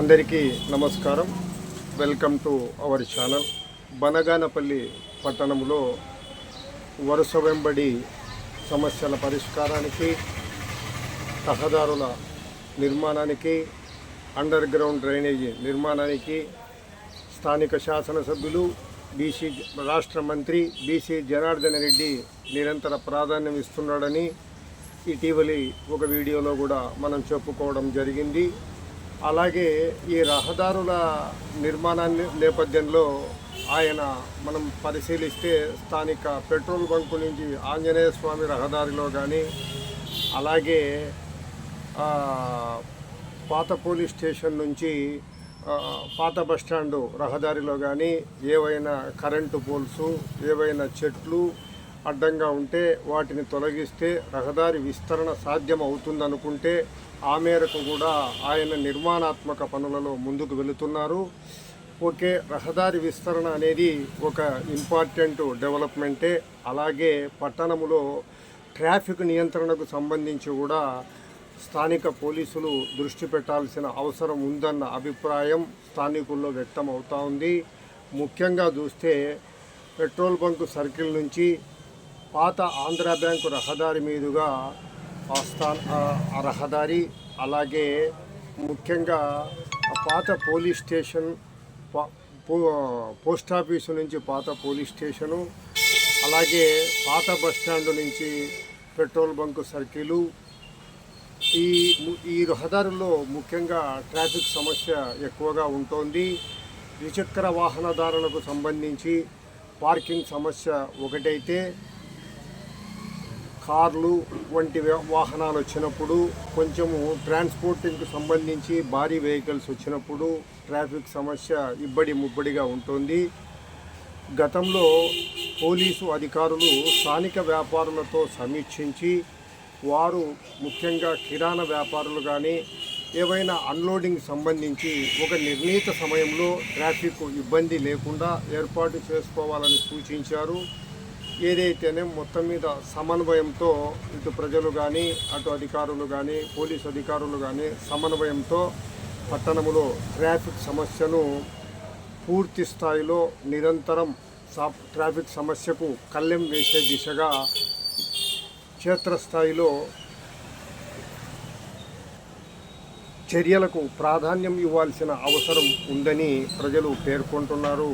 అందరికీ నమస్కారం. Welcome to our channel. Banaganapalle పట్టణంలో వరుస వెంబడి సమస్యల పరిష్కారానికి రహదారుల నిర్మాణానికి అండర్ గ్రౌండ్ డ్రైనేజీ నిర్మాణానికి స్థానిక శాసనసభ్యులు బీసీ రాష్ట్ర మంత్రి బీసీ జనార్దన్ రెడ్డి నిరంతర ప్రాధాన్యం ఇస్తున్నాడని ఇటీవలి ఒక వీడియోలో కూడా మనం చెప్పుకోవడం జరిగింది. అలాగే ఈ రహదారుల నిర్మాణాన్ని నేపథ్యంలో ఆయన మనం పరిశీలిస్తే స్థానిక పెట్రోల్ బంకు నుంచి ఆంజనేయ స్వామి రహదారిలో కానీ అలాగే పాత పోలీస్ స్టేషన్ నుంచి పాత బస్టాండు రహదారిలో కానీ ఏవైనా కరెంటు పోల్సు ఏవైనా చెట్లు అడ్డంగా ఉంటే వాటిని తొలగిస్తే రహదారి విస్తరణ సాధ్యం అవుతుందనుకుంటే ఆ మేరకు కూడా ఆయన నిర్మాణాత్మక పనులలో ముందుకు వెళుతున్నారు. ఓకే రహదారి విస్తరణ అనేది ఒక ఇంపార్టెంట్ డెవలప్మెంటే. అలాగే పట్టణములో ట్రాఫిక్ నియంత్రణకు సంబంధించి కూడా స్థానిక పోలీసులు దృష్టి పెట్టాల్సిన అవసరం ఉందన్న అభిప్రాయం స్థానికుల్లో వ్యక్తం అవుతూ ఉంది. ముఖ్యంగా చూస్తే పెట్రోల్ బంకు సర్కిల్ నుంచి పాత ఆంధ్ర బ్యాంకు రహదారి మీదుగా ఆ రహదారి అలాగే ముఖ్యంగా పాత పోలీస్ స్టేషన్ పో- పోస్ట్ ఆఫీసు నుంచి పాత పోలీస్ స్టేషను అలాగే పాత బస్ స్టాండ్ నుంచి పెట్రోల్ బంకు సర్కిలు ఈ ఈ రహదారుల్లో ముఖ్యంగా ట్రాఫిక్ సమస్య ఎక్కువగా ఉంటుంది. ద్విచక్ర వాహనదారులకు సంబంధించి పార్కింగ్ సమస్య ఒకటైతే కార్లు వంటి వాహనాలు వచ్చినప్పుడు కొంచెము ట్రాన్స్పోర్టింగ్కి సంబంధించి భారీ వెహికల్స్ వచ్చినప్పుడు ట్రాఫిక్ సమస్య ఇబ్బడి ముబ్బడిగా ఉంటుంది. గతంలో పోలీసు అధికారులు స్థానిక వ్యాపారులతో సమీక్షించి వారు ముఖ్యంగా కిరాణా వ్యాపారులు కానీ ఏవైనా అన్లోడింగ్ సంబంధించి ఒక నిర్ణీత సమయంలో ట్రాఫిక్ ఇబ్బంది లేకుండా ఏర్పాటు చేసుకోవాలని సూచించారు. ఏదైతేనే మొత్తం మీద సమన్వయంతో ఇటు ప్రజలు కానీ అటు అధికారులు కానీ పోలీసు అధికారులు కానీ సమన్వయంతో పట్టణంలో ట్రాఫిక్ సమస్యను పూర్తి స్థాయిలో నిరంతరం ట్రాఫిక్ సమస్యకు కళ్ళెం వేసే దిశగా క్షేత్రస్థాయిలో చర్యలకు ప్రాధాన్యం ఇవ్వాల్సిన అవసరం ఉందని ప్రజలు పేర్కొంటున్నారు.